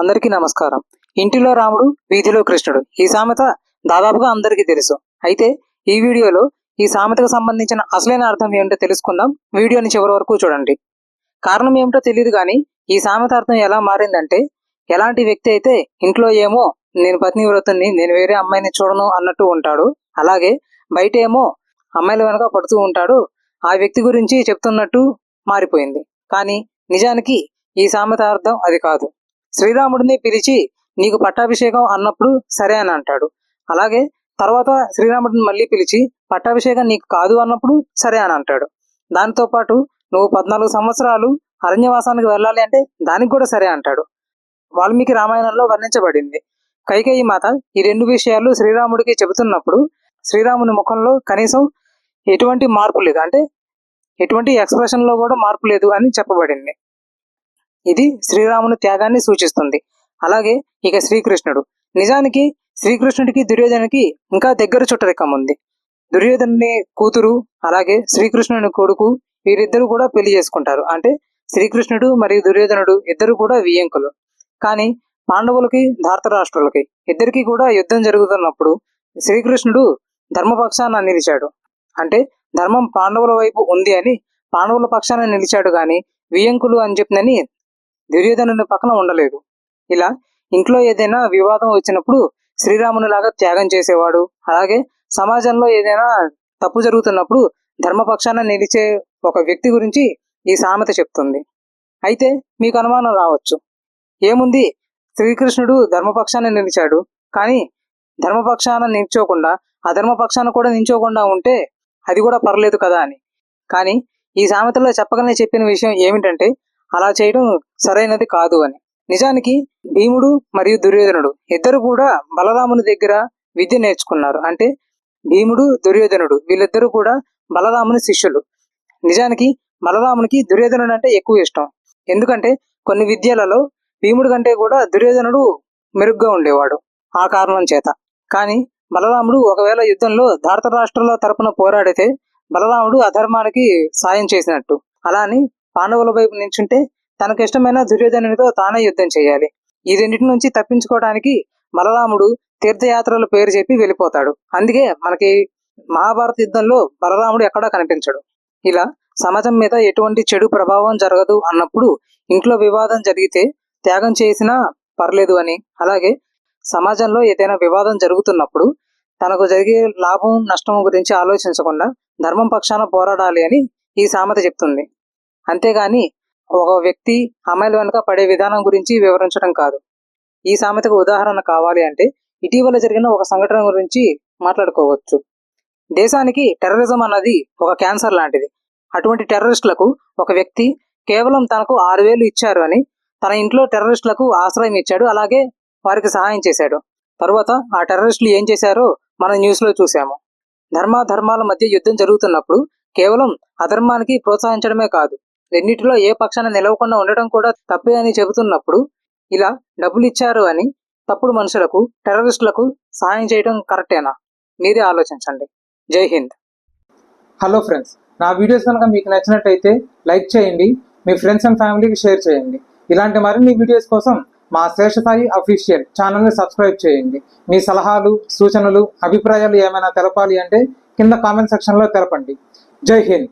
అందరికీ నమస్కారం. ఇంటిలో రాముడు వీధిలో కృష్ణుడు. ఈ సామెత దాదాపుగా అందరికీ తెలుసు. అయితే ఈ వీడియోలో ఈ సామెతకు సంబంధించిన అసలైన అర్థం ఏమిటో తెలుసుకుందాం. వీడియోని చివరి వరకు చూడండి. కారణం ఏమిటో తెలియదు కానీ ఈ సామెత అర్థం ఎలా మారిందంటే ఎలాంటి వ్యక్తి అయితే ఇంట్లో ఏమో నేను పత్నివ్రతుని నేను వేరే అమ్మాయిని చూడను అన్నట్టు ఉంటాడు. అలాగే బయట ఏమో అమ్మాయిల వెనక పడుతూ ఉంటాడు. ఆ వ్యక్తి గురించి చెప్తున్నట్టు మారిపోయింది. కానీ నిజానికి ఈ సామెత అర్థం అది కాదు. శ్రీరాముడిని పిలిచి నీకు పట్టాభిషేకం అన్నప్పుడు సరే అని అంటాడు. అలాగే తర్వాత శ్రీరాముడిని మళ్ళీ పిలిచి పట్టాభిషేకం నీకు కాదు అన్నప్పుడు సరే అని అంటాడు. దానితో పాటు నువ్వు పద్నాలుగు సంవత్సరాలు అరణ్యవాసానికి వెళ్ళాలి అంటే దానికి కూడా సరే అంటాడు. వాల్మీకి రామాయణంలో వర్ణించబడింది. కైకేయి మాత ఈ రెండు విషయాలు శ్రీరాముడికి చెబుతున్నప్పుడు శ్రీరాముని ముఖంలో కనీసం ఎటువంటి మార్పు లేదు. అంటే ఎటువంటి ఎక్స్ప్రెషన్లో కూడా మార్పు లేదు అని చెప్పబడింది. ఇది శ్రీరాముని త్యాగాన్ని సూచిస్తుంది. అలాగే ఇక శ్రీకృష్ణుడు. నిజానికి శ్రీకృష్ణుడికి దుర్యోధనుడికి ఇంకా దగ్గర చుట్టరికం ఉంది. దుర్యోధనుని కూతురు అలాగే శ్రీకృష్ణుని కొడుకు వీరిద్దరు కూడా పెళ్ళి చేసుకుంటారు. అంటే శ్రీకృష్ణుడు మరియు దుర్యోధనుడు ఇద్దరు కూడా వియ్యంకులు. కానీ పాండవులకి ధార్తరాష్ట్రులకి ఇద్దరికి కూడా యుద్ధం జరుగుతున్నప్పుడు శ్రీకృష్ణుడు ధర్మపక్షాన నిలిచాడు. అంటే ధర్మం పాండవుల వైపు ఉంది అని పాండవుల పక్షాన నిలిచాడు గాని వియ్యంకులు అని చెప్పినని దుర్యోధనుని పక్కన ఉండలేదు. ఇలా ఇంట్లో ఏదైనా వివాదం వచ్చినప్పుడు శ్రీరాముని లాగా త్యాగం చేసేవాడు. అలాగే సమాజంలో ఏదైనా తప్పు జరుగుతున్నప్పుడు ధర్మపక్షాన నిలిచే ఒక వ్యక్తి గురించి ఈ సామెత చెప్తుంది. అయితే మీకు అనుమానం రావచ్చు. ఏముంది? శ్రీకృష్ణుడు ధర్మపక్షాన నిలిచాడు. కానీ ధర్మపక్షాన నిల్చోకుండా అధర్మపక్షాన కూడా నిల్చోకుండా ఉంటే అది కూడా పర్లేదు కదా అని. కానీ ఈ సామెతలో చెప్పగానే చెప్పిన విషయం ఏమిటంటే అలా చేయడం సరైనది కాదు అని. నిజానికి భీముడు మరియు దుర్యోధనుడు ఇద్దరు కూడా బలరాముని దగ్గర విద్య నేర్చుకున్నారు. అంటే భీముడు దుర్యోధనుడు వీళ్ళిద్దరూ కూడా బలరాముని శిష్యులు. నిజానికి బలరామునికి దుర్యోధనుడు అంటే ఎక్కువ ఇష్టం. ఎందుకంటే కొన్ని విద్యలలో భీముడి కంటే కూడా దుర్యోధనుడు మెరుగ్గా ఉండేవాడు ఆ కారణం చేత. కానీ బలరాముడు ఒకవేళ యుద్ధంలో భారత రాష్ట్రాల తరపున పోరాడితే బలరాముడు అధర్మానికి సాయం చేసినట్టు. అలా అని పాండవుల వైపు నించుంటే తనకు ఇష్టమైన దుర్యోధనునితో తానే యుద్ధం చేయాలి. ఈ రెండింటి నుంచి తప్పించుకోవడానికి బలరాముడు తీర్థయాత్రల పేరు చెప్పి వెళ్ళిపోతాడు. అందుకే మనకి మహాభారత యుద్ధంలో బలరాముడు ఎక్కడా కనిపించడు. ఇలా సమాజం మీద ఎటువంటి చెడు ప్రభావం జరగదు అన్నప్పుడు ఇంట్లో వివాదం జరిగితే త్యాగం చేసినా పర్లేదు అని. అలాగే సమాజంలో ఏదైనా వివాదం జరుగుతున్నప్పుడు తనకు జరిగే లాభం నష్టం గురించి ఆలోచించకుండా ధర్మం పక్షాన పోరాడాలి అని ఈ సామెత చెప్తుంది. అంతేగాని ఒక వ్యక్తి అమ్మాయిల వెనుక పడే విధానం గురించి వివరించడం కాదు. ఈ సామెతకు ఉదాహరణ కావాలి అంటే ఇటీవల జరిగిన ఒక సంఘటన గురించి మాట్లాడుకోవచ్చు. దేశానికి టెర్రరిజం అన్నది ఒక క్యాన్సర్ లాంటిది. అటువంటి టెర్రరిస్టులకు ఒక వ్యక్తి కేవలం తనకు ఆరు వేలు ఇచ్చారు అని తన ఇంట్లో టెర్రరిస్టులకు ఆశ్రయం ఇచ్చాడు అలాగే వారికి సహాయం చేశాడు. తరువాత ఆ టెర్రరిస్టులు ఏం చేశారో మనం న్యూస్లో చూసాము ధర్మ ధర్మాల మధ్య యుద్ధం జరుగుతున్నప్పుడు కేవలం అధర్మానికి ప్రోత్సహించడమే కాదు రెండింటిలో ఏ పక్షాన నిలవకుండా ఉండటం కూడా తప్పే అని చెబుతున్నప్పుడు ఇలా డబ్బులు ఇచ్చారు అని తప్పుడు మనుషులకు టెర్రరిస్టులకు సహాయం చేయడం కరెక్టేనా? మీరే ఆలోచించండి. జై హింద్. హలో ఫ్రెండ్స్ నా వీడియోస్ కనుక మీకు నచ్చినట్టయితే లైక్ చేయండి మీ ఫ్రెండ్స్ అండ్ ఫ్యామిలీకి షేర్ చేయండి. ఇలాంటి మరిన్ని వీడియోస్ కోసం మా శేషసాయి అఫీషియల్ ఛానల్ని సబ్స్క్రైబ్ చేయండి. మీ సలహాలు సూచనలు అభిప్రాయాలు ఏమైనా తెలపాలి అంటే కింద కామెంట్ సెక్షన్లో తెలపండి. జై హింద్.